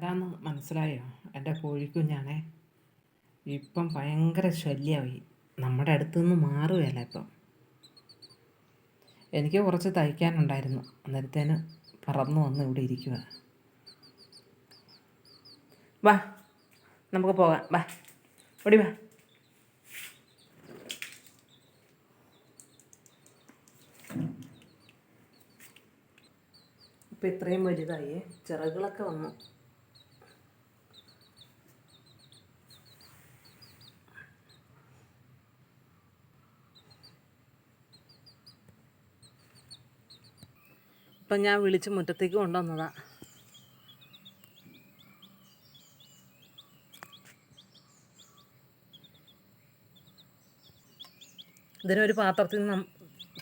ആരാന്ന് മനസ്സിലായോ? എന്റെ കോഴിക്കുഞ്ഞാണേ. ഇപ്പം ഭയങ്കര ശല്യമായി. നമ്മുടെ അടുത്ത് നിന്ന് മാറുകയല്ല ഇപ്പം. എനിക്ക് കുറച്ച് തയ്ക്കാനുണ്ടായിരുന്നു. അന്നേരത്തേന് പറന്നു വന്ന് ഇവിടെ ഇരിക്കുക വാ നമുക്ക് പോകാം. വാ ഓടി വാ. ഇപ്പം ഇത്രയും വലുതായി. ചിറകുകളൊക്കെ വന്നു. ഇപ്പം ഞാൻ വിളിച്ച് മുറ്റത്തേക്ക് കൊണ്ടുവന്നതാണ് ഇതിനൊരു പാത്രത്തിൽ നിന്ന്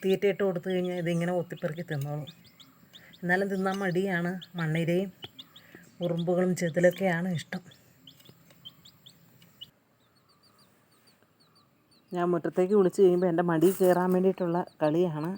തീറ്റയിട്ട് കൊടുത്തു കഴിഞ്ഞാൽ ഇതിങ്ങനെ ഒത്തിപ്പെറുക്കി തിന്നോളും. എന്നാലും തിന്നാൻ മടിയാണ്. മണ്ണിരയും ഉറുമ്പുകളും ചെതിലൊക്കെയാണ് ഇഷ്ടം. ഞാൻ മുറ്റത്തേക്ക് വിളിച്ച് കഴിയുമ്പോൾ എന്റെ മടി കയറാൻ വേണ്ടിയിട്ടുള്ള കളിയാണ്.